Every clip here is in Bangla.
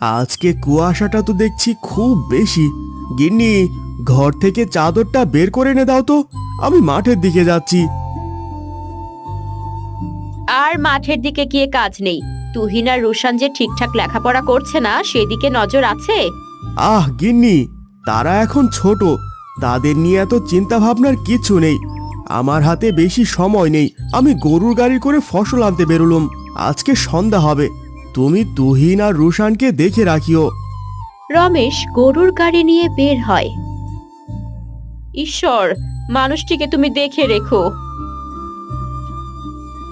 আজকে কুয়াশাটা তো দেখছি খুব বেশি। গিন্নি ঘর থেকে চাদরটা বের করে এনে দাও তো। আমি মাঠের দিকে যাচ্ছি। আর মাঠের দিকে গিয়ে কাজ নেই। তুহিন আর রুশান যে ঠিকঠাক লেখাপড়া করছে না সেদিকে নজর আছে? আহ গিন্নি তারা এখন ছোট। তাদের নিয়ে এত চিন্তা ভাবনার কিছু নেই। আমার হাতে বেশি সময় নেই। আমি গরুর গাড়ি করে ফসল আনতে বেরোলাম। আজকে সন্ধ্যা হবে। তুমি তুহিন আর রুশানকে দেখে রাখিও। রমেশ গরুর গাড়ি নিয়ে বের হয়। ঈশ্বর মানুষটিকে তুমি দেখে রেখো।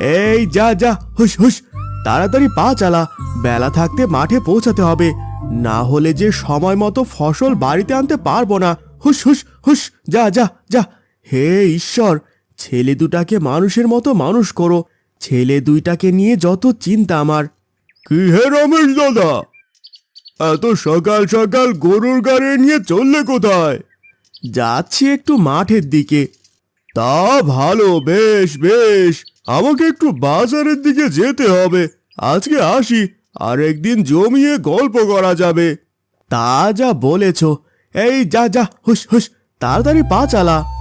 এই যা যা হুস হুস তাড়াতাড়ি পা চালা। বেলা থাকতে মাঠে পৌঁছাতে হবে। না হলে যে সময় মতো ফসল বাড়িতে আনতে পারব না। হুস হুস হুস যা যা যা। হে ঈশ্বর ছেলে দুটাকে মানুষের মতো মানুষ করো। ছেলে দুইটাকে নিয়ে যত চিন্তা আমার। কি হে রমেশ দাদা? এত সকাল সকাল গরুর গাড়ি নিয়ে চললে কোথায়? যাচ্ছি একটু মাঠের দিকে। তা ভালো, বেশ বেশ। আমাকে একটু বাজারের দিকে যেতে হবে। আজকে আসি, আর একদিন জমিয়ে গল্প করা যাবে। তা যা বলেছ। এই যা যা হুস হুস তাড়াতাড়ি পা চালা।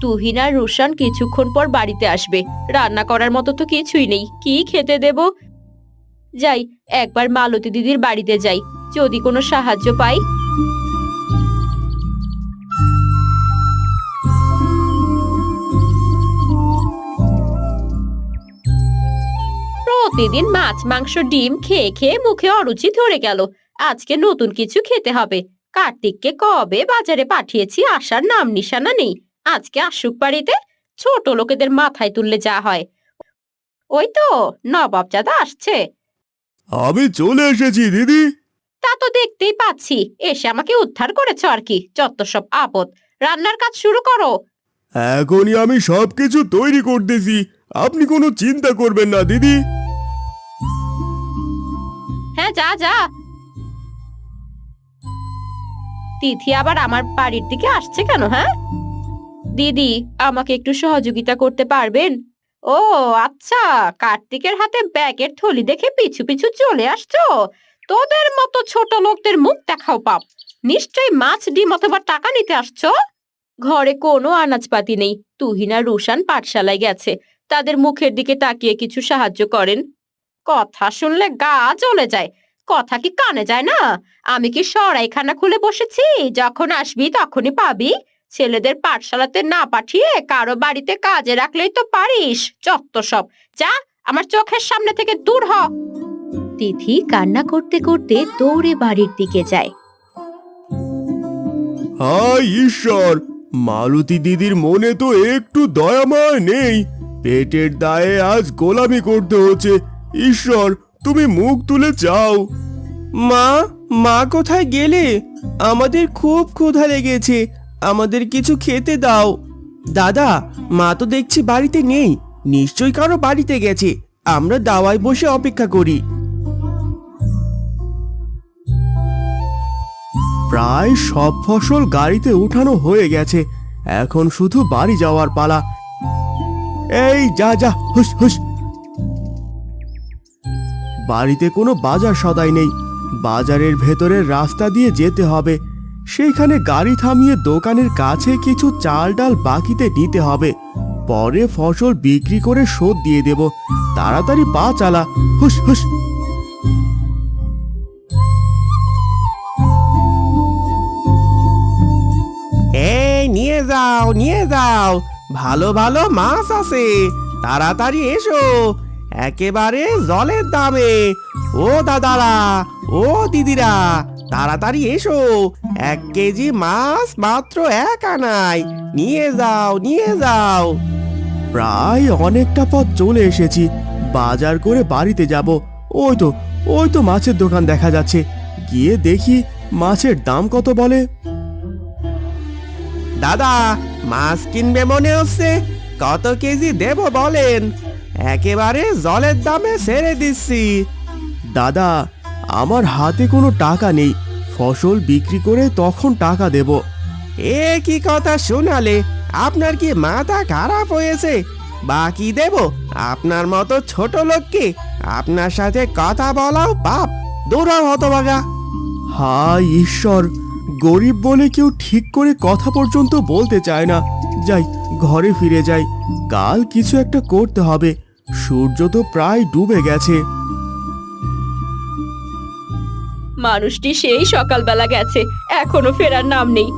তুহিন আর রুশান কিছুক্ষণ পর বাড়িতে আসবে। রান্না করার মতো তো কিছুই নেই। কি খেতে দেব? যাই, একবার মালতী দিদির বাড়িতে যাই। যদি কোনো সাহায্য পাই। প্রতিদিন মাছ, মাংস, ডিম খেয়ে খেয়ে মুখে অরুচি ধরে গেল। আজকে নতুন কিছু খেতে হবে। কার্তিককে কবে বাজারে পাঠিয়েছি আসার নাম নিশানা নেই। আজকে আসুক বাড়িতে ছোট লোকেদের মাথায় তুললে যা হয়। ওই তো নবাব দাদা আসছে। আমি চলে এসেছি দিদি। তা তো দেখতেই পাচ্ছি এসে আমাকে উদ্ধার করেছ আর কি যত সব আপদ। রান্নার কাজ শুরু করো। এখনই আমি সবকিছু তৈরি করতেছি আপনি কোনো চিন্তা করবেন না দিদি। হ্যাঁ যা যা। তিথি আবার আমার বাড়ির দিকে আসছে কেন হ্যাঁ? দিদি, আমাকে একটু সহযোগিতা করতে পারবেন? ও আচ্ছা কার্তিকের হাতে ব্যাগের থলি দেখে পিছু পিছু চলে আসছো? তোদের মতো ছোট লোকদের মুখ দেখাও পাপ। নিশ্চয়ই মাছ, ডিম অথবা টাকা নিতে আসছো? ঘরে কোনো আনাজপাতি নেই। তুহিনা রুশান পাঠশালায় গেছে। তাদের মুখের দিকে তাকিয়ে কিছু সাহায্য করেন। কথা শুনলে গা জ্বলে যায়। কথা কি কানে যায় না? আমি কি সরাইখানা খুলে বসেছি? যখন আসবি তখনই পাবি। ছেলেদের পাঠশালাতে না পাঠিয়ে কারও বাড়িতে কাজে রাখলেই তো পারিস চত্ব সব। যা আমার চোখের সামনে থেকে দূর হ। তিথি কান্না করতে করতে দৌড়ে বাড়ির দিকে যায়। হায় ঈশ্বর! মালতী দিদির মনে তো একটু দয়াময় নেই। পেটের দায়ে আজ গোলামি করতে হচ্ছে। ঈশ্বর তুমি মুখ তুলে চাও মা মা কোথায় গেলে? আমাদের খুব ক্ষুধা লেগেছে। আমাদের কিছু খেতে দাও। দাদা, মা তো দেখছি বাড়িতে নেই। নিশ্চয়ই কারও বাড়িতে গেছে। আমরা দাওয়ায় বসে অপেক্ষা করি। প্রায় সব ফসল গাড়িতে উঠানো হয়ে গেছে। এখন শুধু বাড়ি যাওয়ার পালা। এই, যা যা হুস হুস বাড়িতে কোনো বাজার সদাই নেই। বাজারের ভেতরের রাস্তা দিয়ে যেতে হবে। সেইখানে গাড়ি থামিয়ে দোকানের কাছে কিছু চাল ডাল বাকিতে নিতে হবে। পরে ফসল বিক্রি করে শোধ দিয়ে দেব। তাড়াতাড়ি পা চালা। হুস হুস এই, নিয়ে যাও নিয়ে যাও। ভালো ভালো মাছ আছে। তাড়াতাড়ি এসো। একেবারে জলের দামে। ও দাদারা, ও দিদিরা তাড়াতাড়ি এসো। এক কেজি মাছ মাত্র এক আনায়। নিয়ে যাও নিয়ে যাও। প্রায় অনেকটা পথ চলে এসেছি। বাজার করে বাড়িতে যাব। ওই তো ওই তো মাছের দোকান দেখা যাচ্ছে। গিয়ে দেখি মাছের দাম কত বলে। দাদা, মাছ কিনবে মনে হচ্ছে। কত কেজি দেব বলেন। একেবারে জলের দামে ছেড়ে দিচ্ছি। দাদা আমার হাতে কোনো টাকা নেই। ফসল বিক্রি করে তখন টাকা দেব। এ কি কথা শোনালে? আপনার কি মাথা খারাপ হয়েছে? বাকি দেব? আপনার মতো ছোট লোককে আপনার সাথে কথা বলাও পাপ। দৌড়াও হতবাগা হায় ঈশ্বর! গরিব বলে কেউ ঠিক করে কথা পর্যন্ত বলতে চায় না। যাই, ঘরে ফিরে যাই। কাল কিছু একটা করতে হবে। সূর্য তো প্রায় ডুবে গেছে। মানুষটি সেই সকালবেলা গেছে এখনও ফেরার নাম নেই।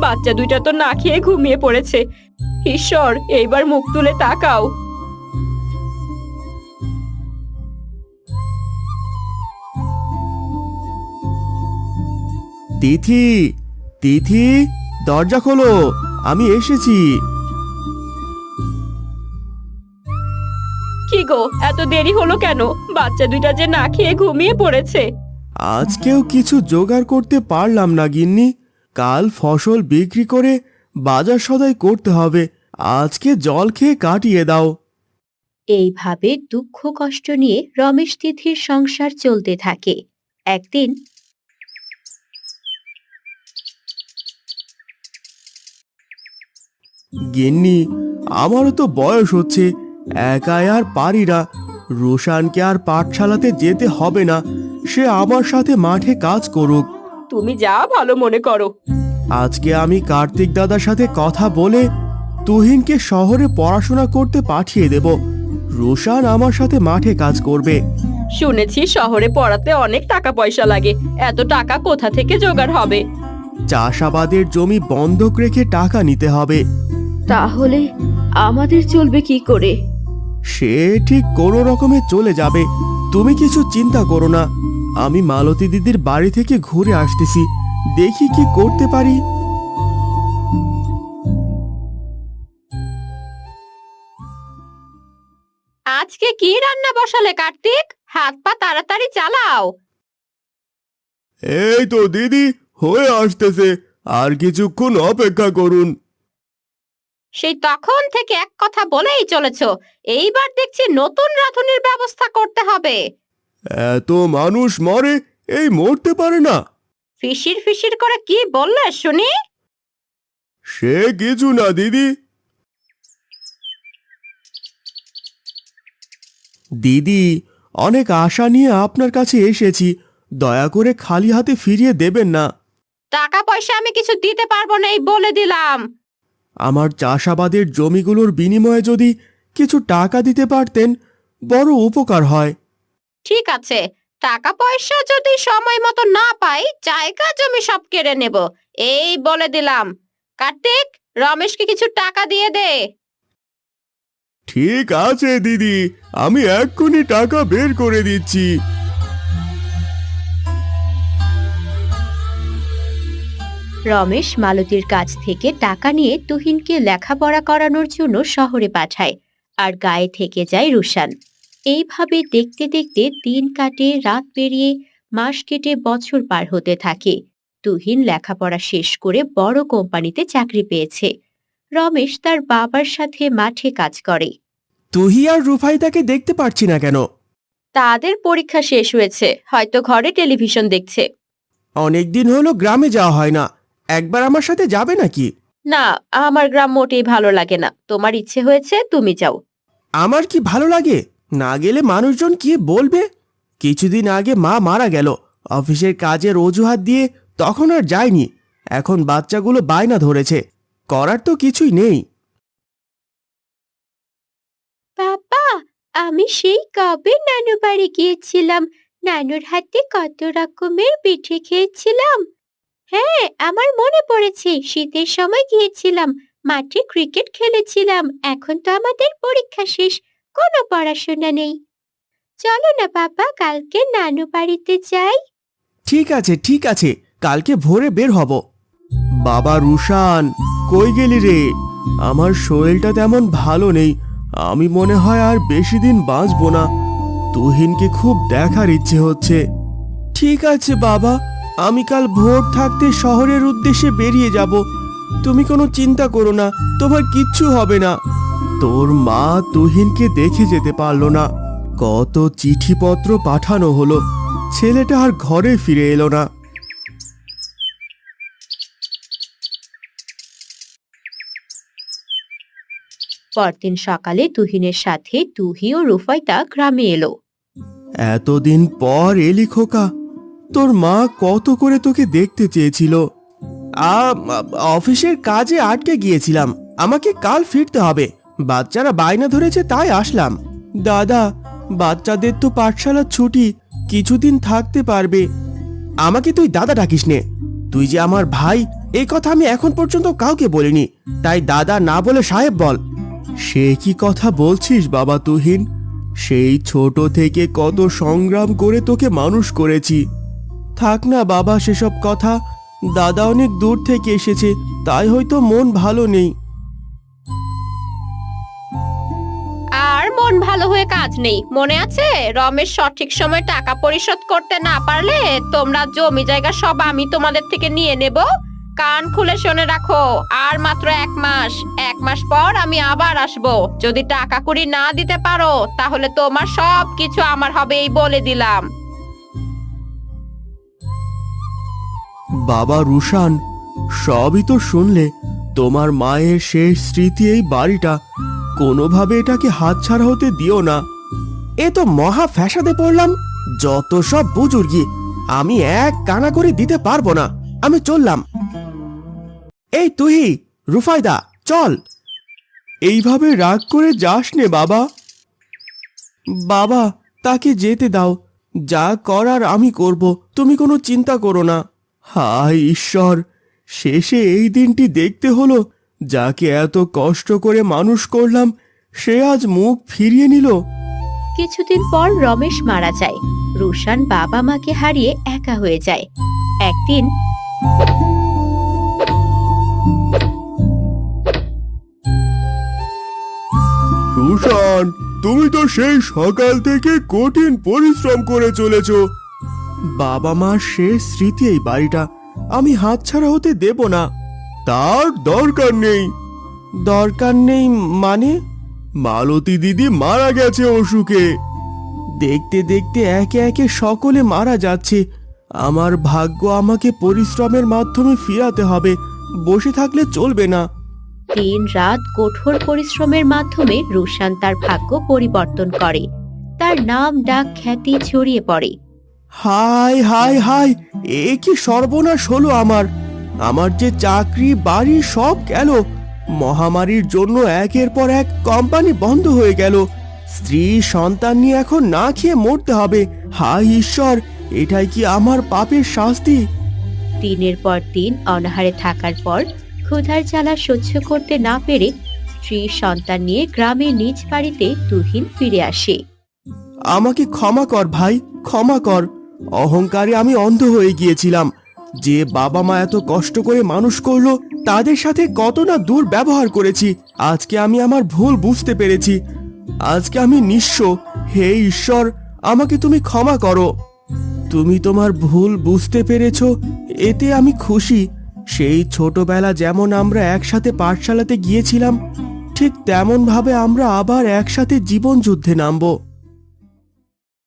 বাচ্চা দুইটা তো না খেয়ে ঘুমিয়ে পড়েছে। ঈশ্বর এইবার মুখ তুলে তাকাও। তিথি তিথি দরজা খোলো আমি এসেছি। কি গো এত দেরি হলো কেন? বাচ্চা দুইটা যে না খেয়ে ঘুমিয়ে পড়েছে। আজকেও কিছু জোগাড় করতে পারলাম না গিন্নি। কাল ফসল বিক্রি করে বাজার সদাই করতে হবে। আজকে জল খেয়ে কাটিয়ে দাও। এইভাবে দুঃখ কষ্ট নিয়ে রমেশ তিথির সংসার চলতে থাকে। একদিন গিন্নি আমারও তো বয়স হচ্ছে। একাই আর পারি না। রোশানকে আর পাঠশালাতে যেতে হবে না। সে আমার সাথে মাঠে কাজ করুক। তুমি যা ভালো মনে করো। আজকে আমি কার্তিক দাদার সাথে কথা বলে তুহিনকে শহরে পড়াশোনা করতে পাঠিয়ে দেব। রোশান আমার সাথে মাঠে কাজ করবে। শুনেছি শহরে পড়াতে অনেক টাকা পয়সা লাগে। এত টাকা কোথা থেকে জোগাড় হবে? চাষাবাদের জমি বন্ধক রেখে টাকা নিতে হবে। তাহলে আমাদের চলবে কি করে? সে ঠিক কোনো রকমে চলে যাবে। তুমি কিছু চিন্তা করো না। আমি মালতী দিদির বাড়ি থেকে ঘুরে আসতেছি। দেখি কি করতে পারি। আজকে কি রান্না বসালে কার্তিক? হাত পা তাড়াতাড়ি চালাও। এই তো দিদি হয়ে আসতেছে। আর কিছুক্ষণ অপেক্ষা করুন। সেই তখন থেকে এক কথা বলেই চলেছ এইবার দেখছি নতুন রাঁধুনির ব্যবস্থা করতে হবে। এত মানুষ মরে এই মরতে পারে না। ফিসির ফিসির করে কি বললে শুনি? সে কিছু না দিদি। দিদি অনেক আশা নিয়ে আপনার কাছে এসেছি। দয়া করে খালি হাতে ফিরিয়ে দেবেন না। টাকা পয়সা আমি কিছু দিতে পারব না এই বলে দিলাম। আমার চাষাবাদের জমিগুলোর বিনিময়ে যদি কিছু টাকা দিতে পারতেন বড় উপকার হয়। ঠিক আছে। টাকা পয়সা যদি সময় মতো না পাই জায়গা জমি সব কেড়ে নেব। এই বলে দিলাম। কার্তিক রমেশকে কিছু টাকা দিয়ে দে। ঠিক আছে দিদি। আমি এক্ষুনি টাকা বের করে দিচ্ছি। রমেশ মালতীর কাছ থেকে টাকা নিয়ে তুহিনকে লেখাপড়া করানোর জন্য শহরে পাঠায় আর গায়ে থেকে যায় রুশান। এইভাবে দেখতে দেখতে দিন কাটে রাত পেরিয়ে মাস কেটে বছর পার হতে থাকে। তুহিন লেখাপড়া শেষ করে বড় কোম্পানিতে চাকরি পেয়েছে। রমেশ তার বাবার সাথে মাঠে কাজ করে। তুহি আর রুফাই তাকে দেখতে পারছি না কেন? তাদের পরীক্ষা শেষ হয়েছে হয়তো ঘরে টেলিভিশন দেখছে। অনেকদিন হলো গ্রামে যাওয়া হয় না। একবার আমার সাথে যাবে নাকি? না আমার গ্রাম মোটেই ভালো লাগে না। তোমার ইচ্ছে হয়েছে তুমি যাও। আমার কি ভালো লাগে? না গেলে মানুষজন কি বলবে? কিছুদিন আগে মা মারা গেল। অফিসের কাজের অজুহাত দিয়ে তখন আর যায়নি। এখন বাচ্চাগুলো বায়না ধরেছে। করার তো কিছুই নেই। বাবা আমি সেই কবে নানু বাড়ি গিয়েছিলাম? নানুর হাতে কত রকমের পিঠে খেয়েছিলাম। হ্যাঁ আমার মনে পড়েছে, শীতের সময় গিয়েছিলাম, মাঠে ক্রিকেট খেলেছিলাম, এখন তো আমাদের পরীক্ষা শেষ, কোনো পড়াশোনা নেই। চলো না বাবা, কালকে নানু বাড়িতে যাই। ঠিক আছে ঠিক আছে, কালকে ভোরে বের হব। বাবা রুশান, কই গেলি রে? আমার শরীরটা তেমন ভালো নেই, আমি মনে হয় আর বেশি দিন বাঁচবো না। তুহিনকে খুব দেখার ইচ্ছে হচ্ছে। ঠিক আছে বাবা। আমি কাল ভোর থাকতে শহরের উদ্দেশ্যে বেরিয়ে যাব। তুমি কোনো চিন্তা করো না তোমার কিচ্ছু হবে না। তোর মা তুহিনকে দেখে যেতে পারল না। কত চিঠিপত্র পাঠানো হলো ছেলেটা আর ঘরে ফিরে এলো না। পরদিন সকালে তুহিনের সাথে তুহি ও রুফাইতা গ্রামে এলো। এতদিন পর এলি খোকা তোর মা কত করে তোকে দেখতে চেয়েছিল? অফিসের কাজে আটকে গিয়েছিলাম। আমাকে কাল ফিরতে হবে। বাচ্চারা বায়না ধরেছে, তাই আসলাম। দাদা, বাচ্চাদের তো পাঠশালার ছুটি, কিছুদিন থাকতে পারবে। আমাকে তুই দাদা ডাকিস নে। তুই যে আমার ভাই এই কথা আমি এখন পর্যন্ত কাউকে বলিনি। তাই দাদা না বলে সাহেব বল। সে কি কথা বলছিস, বাবা তুহিন? সেই ছোট থেকে কত সংগ্রাম করে তোকে মানুষ করেছি। থাক না বাবা সেসব কথা। দাদা অনেক দূর থেকে এসেছে, তাই হয়তো মন ভালো নেই। আর মন ভালো হয়ে কাজ নেই, মনে আছে? রমেশ সঠিক সময় টাকা পরিশোধ করতে না পারলে তোমরা জমি জায়গা সব আমি তোমাদের থেকে নিয়ে নেব। কান খুলে শুনে রাখো, আর মাত্র এক মাস। এক মাস পর আমি আবার আসব। যদি টাকা কুড়ি না দিতে পারো, তাহলে তোমার সব কিছু আমার হবে এই বলে দিলাম। বাবা রুশান, সবই তো শুনলে, তোমার মায়ের শেষ স্মৃতি এই বাড়িটা। কোনোভাবে এটাকে হাতছাড়া হতে দিও না। এ তো মহা ফ্যাসাদে পড়লাম, যত সব বুজুর্গি, আমি এক কানা করে দিতে পারব না, আমি চললাম। এই তুহি রুফায়দা চল। এইভাবে রাগ করে যাস নে বাবা। বাবা, তাকে যেতে দাও, যা করার আমি করব, তুমি কোনো চিন্তা করো না। হায় ঈশ্বর শেষে এই দিনটি দেখতে হলো যাকে এত কষ্ট করে মানুষ করলাম সে আজ মুখ ফিরিয়ে নিল। কিছুদিন পর রমেশ মারা যায়। রুশান বাবা মাকে হারিয়ে একা হয়ে যায়। একদিন সুশান তুমি তো সেই সকাল থেকে কঠিন পরিশ্রম করে চলেছ। বাবা মার শেষ স্মৃতি এই বাড়িটা আমি হাতছাড়া হতে দেব না। তার দরকার নেই। দরকার নেই মানে? মালতী দিদি মারা গেছে অসুখে। দেখতে দেখতে একে একে সকলে মারা যাচ্ছে। আমার ভাগ্য আমাকে পরিশ্রমের মাধ্যমে ফিরাতে হবে। বসে থাকলে চলবে না। দিন রাত কঠোর পরিশ্রমের মাধ্যমে রুশান তার ভাগ্য পরিবর্তন করে। তার নাম ডাক খ্যাতি ছড়িয়ে পড়ে। হাই হাই হাই এ কি সর্বনাশ হলো আমার। আমার যে চাকরি বাড়ি সব গেল। মহামারীর জন্য একের পর এক কোম্পানি বন্ধ হয়ে গেল। স্ত্রী সন্তান নিয়ে এখন না খেয়ে মরতে হবে। হাই ঈশ্বর এটাই কি আমার পাপের শাস্তি? দিনের পর দিন অনাহারে থাকার পর ক্ষুধার জ্বালা সহ্য করতে না পেরে স্ত্রী সন্তান নিয়ে গ্রামের নিজ বাড়িতে তুহিন ফিরে আসে। আমাকে ক্ষমা কর ভাই ক্ষমা কর। অহংকারে আমি অন্ধ হয়ে গিয়েছিলাম। যে বাবা মা এত কষ্ট করে মানুষ করল, তাদের সাথে কত না দূর ব্যবহার করেছি। আজকে আমি আমার ভুল বুঝতে পেরেছি। আজকে আমি নিঃস্ব। হে ঈশ্বর, আমাকে তুমি ক্ষমা করো। তুমি তোমার ভুল বুঝতে পেরেছ, এতে আমি খুশি। সেই ছোটবেলা যেমন আমরা একসাথে পাঠশালাতে গিয়েছিলাম, ঠিক তেমন ভাবে আমরা আবার একসাথে জীবন যুদ্ধে নামবো।